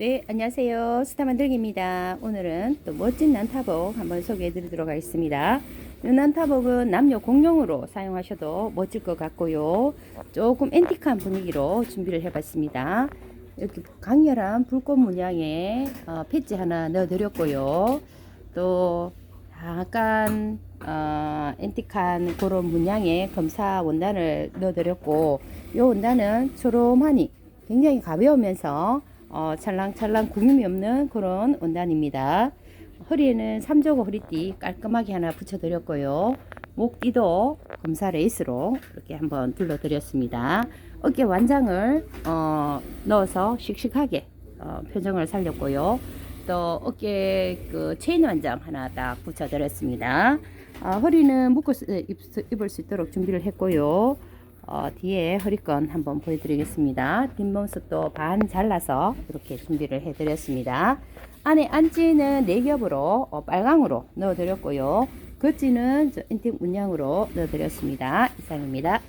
네, 안녕하세요. 스타 만들기입니다. 오늘은 또 멋진 난타복 한번 소개해 드리도록 하겠습니다. 이 난타복은 남녀 공용으로 사용하셔도 멋질 것 같고요. 조금 앤틱한 분위기로 준비를 해 봤습니다. 이렇게 강렬한 불꽃 문양의 어, 패지 하나 넣어 드렸고요. 또 약간 어, 앤틱한 그런 문양의 검사 원단을 넣어 드렸고 이 원단은 초롬하니 굉장히 가벼우면서 어, 찰랑찰랑 구김이 없는 그런 원단입니다. 허리에는 3조고 허리띠 깔끔하게 하나 붙여드렸고요. 목띠도 검사 레이스로 이렇게 한번 둘러드렸습니다. 어깨 완장을 어, 넣어서 씩씩하게 어, 표정을 살렸고요. 또 어깨 그 체인 완장 하나 딱 붙여드렸습니다. 아, 허리는 묶어 수- 입, 입을 수 있도록 준비를 했고요. 어, 뒤에 허리건 한번 보여드리겠습니다. 뒷몸속도 반 잘라서 이렇게 준비를 해드렸습니다. 안에 안지는 네 겹으로 어, 빨강으로 넣어드렸고요. 겉지는 저 인틱 문양으로 넣어드렸습니다. 이상입니다.